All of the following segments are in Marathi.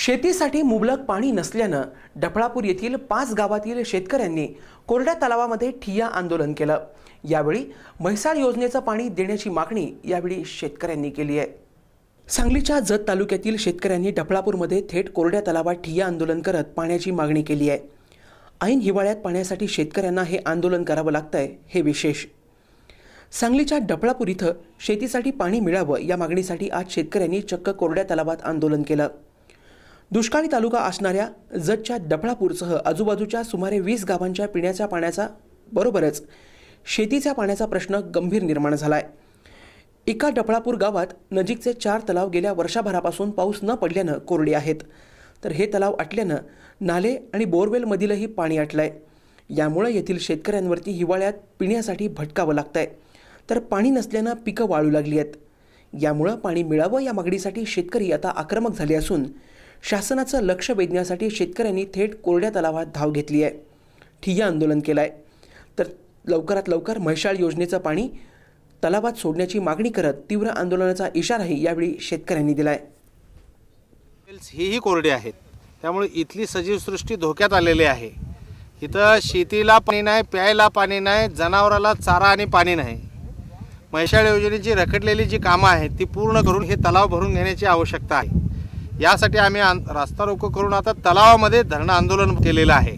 शेतीसाठी मुबलक पाणी नसल्यानं डफळापूर येथील पाच गावातील शेतकऱ्यांनी कोरड्या तलावामध्ये ठिय्या आंदोलन केलं. यावेळी म्हैसाळ योजनेचं पाणी देण्याची मागणी यावेळी शेतकऱ्यांनी केली आहे. सांगलीच्या जत तालुक्यातील शेतकऱ्यांनी डफळापूरमध्ये थेट कोरड्या तलावात ठिय्या आंदोलन करत पाण्याची मागणी केली आहे. ऐन हिवाळ्यात पाण्यासाठी शेतकऱ्यांना हे आंदोलन करावं लागतंय हे विशेष. सांगलीच्या डफळापूर इथं शेतीसाठी पाणी मिळावं या मागणीसाठी आज शेतकऱ्यांनी चक्क कोरड्या तलावात आंदोलन केलं. दुष्काळी तालुका असणाऱ्या जतच्या डफळापूरसह आजूबाजूच्या सुमारे वीस गावांच्या पिण्याच्या पाण्याचा बरोबरच शेतीच्या पाण्याचा प्रश्न गंभीर निर्माण झाला आहे एका डफळापूर गावात नजीकचे चार तलाव गेल्या वर्षभरापासून पाऊस न पडल्यानं कोरडे आहेत. तर हे तलाव आटल्यानं नाले आणि बोरवेलमधीलही पाणी आटलंय. यामुळे येथील शेतकऱ्यांवरती हिवाळ्यात पिण्यासाठी भटकावं लागतंय. तर पाणी नसल्यानं पिकं वाळू लागली आहेत. यामुळं पाणी मिळावं या मागणीसाठी शेतकरी आता आक्रमक झाले असून शासनाचं लक्ष वेधण्यासाठी शेतकऱ्यांनी थेट कोरड्या तलावात धाव घेतली आहे. ठिय्या आंदोलन केलं आहे तर लवकरात लवकर म्हैशाळ योजनेचं पाणी तलावात सोडण्याची मागणी करत तीव्र आंदोलनाचा इशाराही यावेळी शेतकऱ्यांनी दिला आहे हेही कोरडे आहेत. त्यामुळे इथली सजीवसृष्टी धोक्यात आलेली आहे. इथं शेतीला पाणी नाही प्यायला पाणी नाही जनावराला चारा आणि पाणी नाही. म्हैशाळ योजनेची रखडलेली जी कामं आहेत ती पूर्ण करून हे तलाव भरून घेण्याची आवश्यकता आहे. यासाठी आम्ही रास्ता रोको करून आता तलावामध्ये धरणं आंदोलन केलेलं आहे.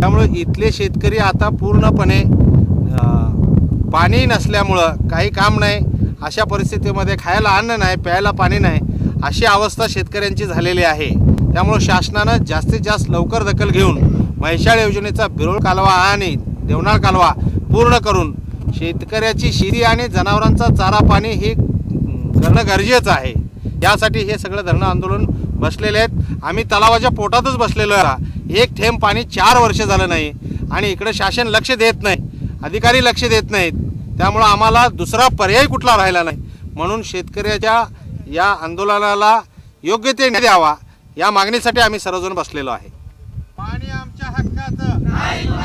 त्यामुळे इथले शेतकरी आता पूर्णपणे पाणी नसल्यामुळं काही काम नाही अशा परिस्थितीमध्ये खायला अन्न नाही प्यायला पाणी नाही अशी अवस्था शेतकऱ्यांची झालेली आहे. त्यामुळं शासनानं जास्तीत जास्त लवकर दखल घेऊन म्हैशाळ योजनेचा बिरोळ कालवा आणि देवनाळ कालवा पूर्ण करून शेतकऱ्याची शिरी आणि जनावरांचा चारा पाणी हे करणं गरजेचं आहे. यासाठी हे सगळं धरणं आंदोलन बसलेले आहेत. आम्ही तलावाच्या पोटातच बसलेलो आहे. एक थेंब पाणी चार वर्ष झालं नाही आणि इकडं शासन लक्ष देत नाही. अधिकारी लक्ष देत नाहीत. त्यामुळं आम्हाला दुसरा पर्याय कुठला राहिला नाही. म्हणून शेतकऱ्याच्या या आंदोलनाला योग्य ते द्यावा या मागणीसाठी आम्ही सर्वजण बसलेलो आहे. पाणी आमच्या हक्काचं.